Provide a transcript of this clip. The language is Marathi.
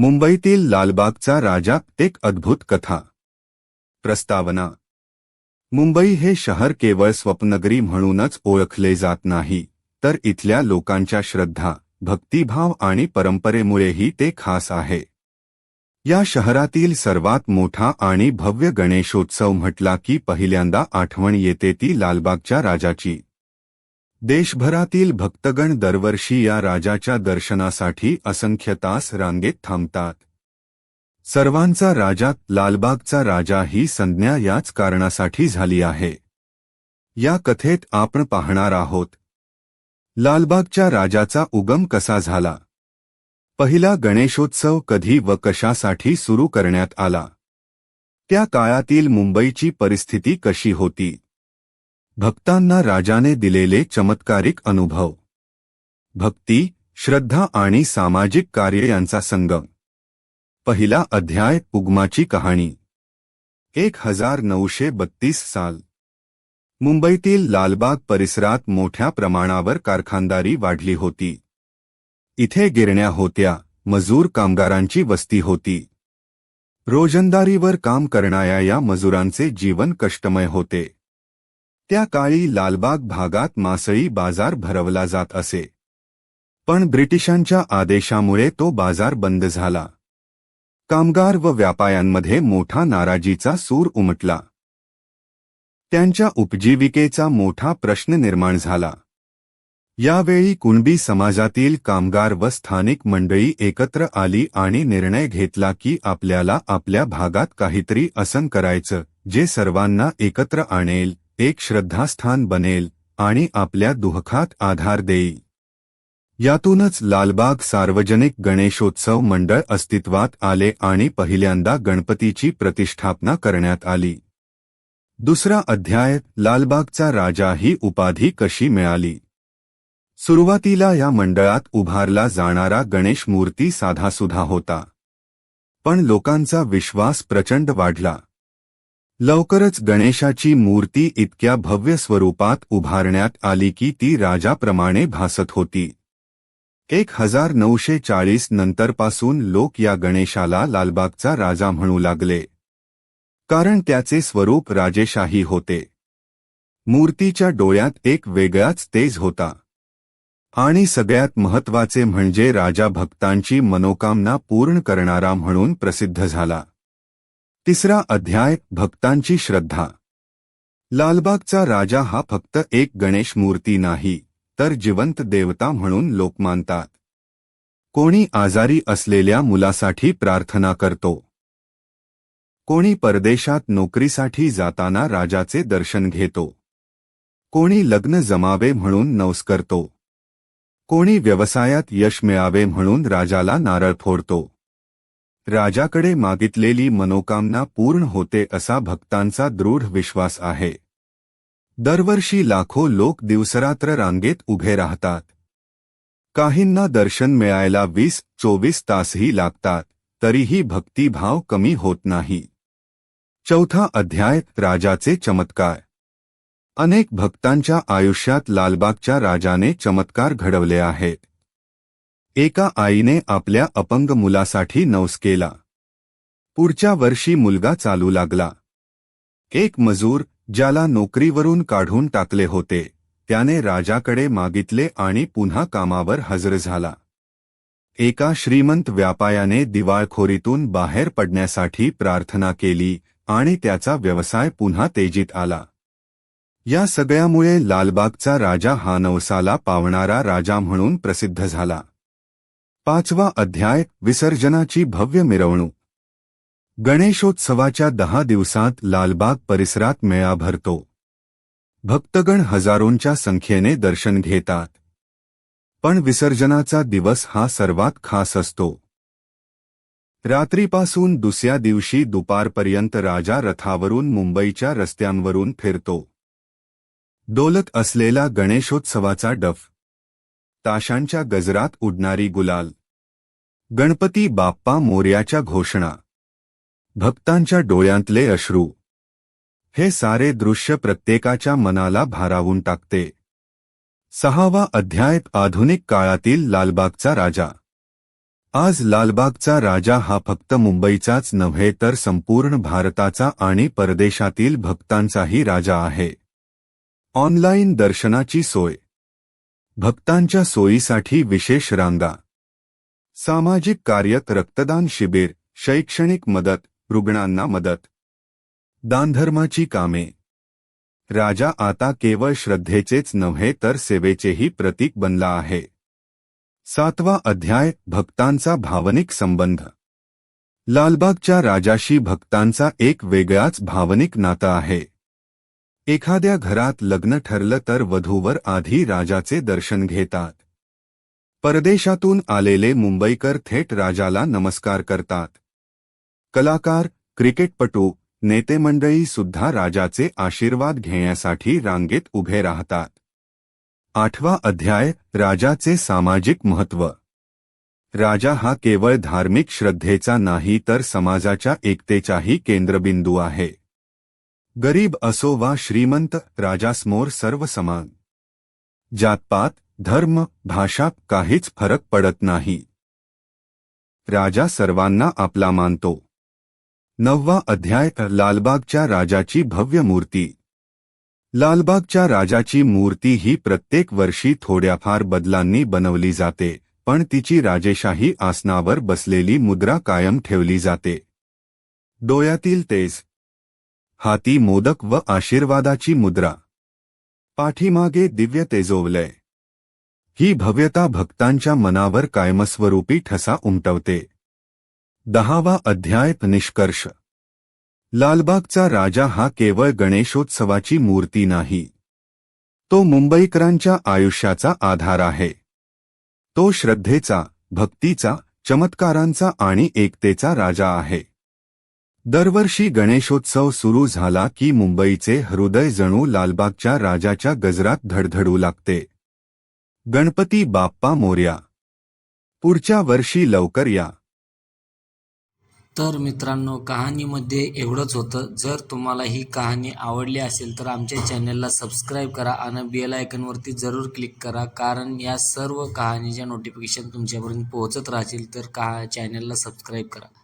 मुंबईतील लालबागचा राजा एक अद्भुत कथा. प्रस्तावना. मुंबई हे शहर केवळ स्वप्नगरी म्हणूनच ओळखले जात नाही तर इथल्या लोकांच्या श्रद्धा भक्तिभाव आणि परंपरेमुळेही ते खास आहे. या शहरातील सर्वात मोठा आणि भव्य गणेशोत्सव म्हटला की पहिल्यांदा आठवण येते ती लालबागच्या राजाची. देशभरातील भक्तगण दरवर्षी या राजाच्या दर्शनासाठी असंख्य तास रांगेत थांबतात. सर्वांचा राजा लालबागचा राजा ही संज्ञा याच कारणासाठी झाली आहे. या कथेत आपण पाहणार आहोत. लालबागच्या राजाचा उगम कसा झाला? पहिला गणेशोत्सव कधी व कशासाठी सुरू करण्यात आला? त्या काळातील मुंबईची परिस्थिती कशी होती? भक्तांना राजाने दिलेले चमत्कारिक अनुभव. भक्ती, श्रद्धा आणि सामाजिक कार्य यांचा संगम. पहिला अध्याय, उगमाची कहाणी. एक हज़ार नऊशे बत्तीस साल. मुंबईतील लालबाग परिसरात मोठ्या प्रमाणावर कारखानदारी वाढली होती. इथे गिरण्या होत्या, मजूर कामगारांची वस्ती होती. रोजंदारीवर काम करणाऱ्या या मजुरांचे जीवन कष्टमय होते. त्या काळी लालबाग भागात मासळी बाजार भरवला जात असे. पण ब्रिटिशांच्या आदेशामुळे तो बाजार बंद झाला. कामगार व व्यापाऱ्यांमध्ये मोठा नाराजीचा सूर उमटला. त्यांच्या उपजीविकेचा मोठा प्रश्न निर्माण झाला. यावेळी कुणबी समाजातील कामगार व स्थानिक मंडळी एकत्र आली आणि निर्णय घेतला की आपल्याला आपल्या भागात काहीतरी असन करायचं जे सर्वांना एकत्र आणेल. एक श्रद्धास्थान बनेल आणि आपल्या दुःखात आधार देईल. यातूनच लालबाग सार्वजनिक गणेशोत्सव मंडळ अस्तित्वात आले आणि पहिल्यांदा गणपतीची प्रतिष्ठापना करण्यात आली. दुसरा अध्याय लालबागचा राजा ही उपाधी कशी मिळाली? सुरुवातीला या मंडळात उभारला जाणारा गणेश मूर्ती साधासुधा होता. पण लोकांचा विश्वास प्रचंड वाढला. लवकरच गणेशाची मूर्ती इतक्या भव्य स्वरूपात उभारण्यात आली की ती राजाप्रमाणे भासत होती. एक हजार नऊशे चाळीस नंतरपासून लोक या गणेशाला लालबागचा राजा म्हणू लागले. कारण त्याचे स्वरूप राजेशाही होते. मूर्तीच्या डोळ्यात एक वेगळाच तेज होता. आणि सगळ्यात महत्त्वाचे म्हणजे राजा भक्तांची मनोकामना पूर्ण करणारा म्हणून प्रसिद्ध झाला. तिसरा अध्याय भक्तांची श्रद्धा. लालबागचा राजा हा फक्त एक गणेश मूर्ती नाही तर जिवंत देवता म्हणून लोक मानतात. कोणी आजारी असलेल्या मुलासाठी प्रार्थना करतो. कोणी परदेशात नोकरीसाठी जाताना राजाचे दर्शन घेतो. कोणी लग्न जमावे म्हणून नवस करतो. कोणी व्यवसायात यश मिळावे म्हणून राजाला नारळ फोडतो. राजाकडे मागितलेली मनोकामना पूर्ण होते असा भक्तांचा दृढ विश्वास आहे. दरवर्षी लाखो लोक दिवसरात्र रांगेत उभे राहतात. काहींना दर्शन मिळायला वीस, चोवीस तासही लागतात, तरीही भक्तिभाव कमी होत नाही. चौथा अध्याय, राजाचे चमत्कार. अनेक भक्तांच्या आयुष्यात लालबागच्या राजाने चमत्कार घडवले आहेत. एका आईने आपल्या अपंग मुलासाठी नवस केला. पुढच्या वर्षी मुलगा चालू लागला. एक मजूर ज्याला नोकरीवरून काढून टाकले होते त्याने राजाकडे मागितले आणि पुन्हा कामावर हजर झाला. एका श्रीमंत व्यापायाने दिवाळखोरीतून बाहेर पडण्यासाठी प्रार्थना केली आणि त्याचा व्यवसाय पुन्हा तेजीत आला. या सगळ्यामुळे लालबागचा राजा हा नवसाला पावणारा राजा म्हणून प्रसिद्ध झाला. पाचवा अध्याय विसर्जनाची भव्य मिरवणूक. गणेशोत्सवाच्या दहा दिवसांत लालबाग परिसरात मेळा भरतो. भक्तगण हजारोंच्या संख्येने दर्शन घेतात. पण विसर्जनाचा दिवस हा सर्वात खास असतो. रात्रीपासून दुसऱ्या दिवशी दुपारपर्यंत राजा रथावरून मुंबईच्या रस्त्यांवरून फिरतो. डोलत असलेला गणेशोत्सवाचा डफ. ताशांच्या गजरात उडणारी गुलाल. गणपती बाप्पा मोर्याच्या घोषणा. भक्तांच्या डोळ्यांतले अश्रू. हे सारे दृश्य प्रत्येकाच्या मनाला भारावून टाकते. सहावा अध्याय आधुनिक काळातील लालबागचा राजा. आज लालबागचा राजा हा फक्त मुंबईचाच नव्हे तर संपूर्ण भारताचा आणि परदेशातील भक्तांचाही राजा आहे. ऑनलाईन दर्शनाची सोय. भक्तांच्या सोयीसाठी विशेष रांगा. सामाजिक कार्यत रक्तदान शिबिर शैक्षणिक मदत रुग्णांना मदत. दानधर्माची कामे. राजा आता केवळ श्रद्धेचेच नव्हे तर सेवेचेही प्रतीक बनला आहे. सातवा अध्याय भक्तांचा भावनिक संबंध. लालबागच्या राजाशी भक्तांचा एक वेगळाच भावनिक नातं आहे. एखाद्या घरात लग्न ठरलं तर वधूवर आधी राजाचे दर्शन घेतात. परदेशातून आलेले मुंबईकर थेट राजाला नमस्कार करतात. कलाकार क्रिकेटपटू नेते मंडळी सुद्धा राजाचे आशीर्वाद घेण्यासाठी रांगेत उभे राहतात. आठवा अध्याय राजाचे सामाजिक महत्त्व. राजा हा केवळ धार्मिक श्रद्धेचा नाही तर समाजाच्या एकतेचाही केंद्रबिंदू आहे. गरीब असो वा श्रीमंत राजासमोर सर्व समान जातपात धर्म भाषा काहीच फरक पडत नाही. राजा सर्वांना आपला मानतो. नववा अध्याय लालबागच्या राजाची भव्य मूर्ती. लालबागच्या राजाची मूर्ती ही प्रत्येक वर्षी थोड्याफार बदलांनी बनवली जाते पण तिची राजेशाही आसनावर बसलेली मुद्रा कायम ठेवली जाते. डोळ्यातील तेज. हाती मोदक व आशीर्वादाची मुद्रा. पाठीमागे दिव्य तेजोवलय. ही भव्यता भक्तांच्या मनावर कायमस्वरूपी ठसा उमटवते. दहावा अध्याय निष्कर्ष. लालबागचा राजा हा केवळ गणेशोत्सवाची मूर्ती नाही. तो मुंबईकरांच्या आयुष्याचा आधार आहे. तो श्रद्धेचा भक्तीचा चमत्कारांचा आणि एकतेचा राजा आहे. दरवर्षी गणेशोत्सव सुरू झाला की मुंबईचे हृदय जणू लालबागच्या राजाच्या गजरात धडधडू लागते. गणपती बाप्पा मोर्या. पुढच्या वर्षी लवकर या. तर मित्रांनो कहाणीमध्ये एवढंच होतं. जर तुम्हाला ही कहाणी आवडली असेल तर आमच्या चॅनलला सबस्क्राईब करा आणि बेल आयकनवरती जरूर क्लिक करा. कारण या सर्व कहाणीच्या नोटिफिकेशन तुमच्यापर्यंत पोहोचत राहतील तर कहा चॅनलला सबस्क्राईब करा.